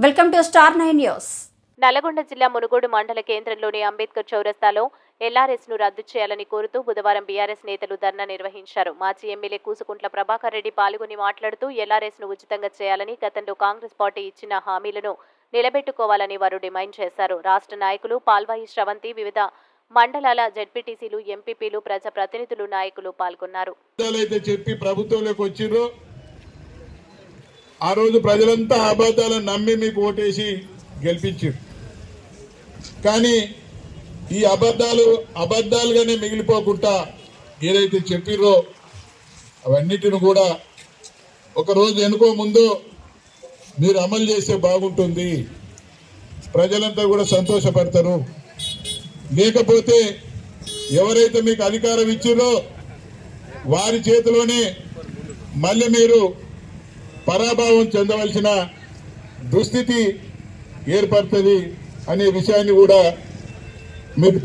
Welcome to star nine news. Nalgonda జిల్లా మునుగోడు మండల కేంద్రంలోని అంబేద్కర్ చౌరస్తాలో ఎల్ఆర్ఎస్ను రద్దు చేయాలని కోరుతూ బుధవారం బీఆర్ఎస్ నేతలు ధర్నా నిర్వహించారు. మాజీ ఎమ్మెల్యే కూసుకుంట్ల ప్రభాకర్ రెడ్డి పాల్గొని మాట్లాడుతూ ఎల్ఆర్ఎస్ను ఉచితంగా చేయాలని గతంలో కాంగ్రెస్ పార్టీ ఇచ్చిన హామీలను నిలబెట్టుకోవాలని వారు డిమాండ్ చేశారు. రాష్ట్ర నాయకులు పాల్వాయి శ్రవంతి వివిధ మండలాల జెడ్పీటీసీలు ఎంపీపీలు ప్రజాప్రతినిధులు నాయకులు పాల్గొన్నారు. చెప్పి ప్రభుత్వంలోకి ఆ రోజు ప్రజలంతా అబద్ధాలను నమ్మి మీకు ఓటేసి గెలిపించారు. కానీ ఈ అబద్ధాలు అబద్ధాలుగానే మిగిలిపోకుండా ఏదైతే చెప్పిరో అవన్నిటిని కూడా ఒకరోజు ఎనుకో ముందు మీరు అమలు చేస్తే బాగుంటుంది. ప్రజలంతా కూడా సంతోషపడతారు. లేకపోతే ఎవరైతే మీకు అధికారం ఇచ్చారో వారి చేతిలోనే మళ్ళీ మీరు పరాభావం చెందవలసిన దుస్థితి ఏర్పడుతుంది అనే విషయాన్ని కూడా మీకు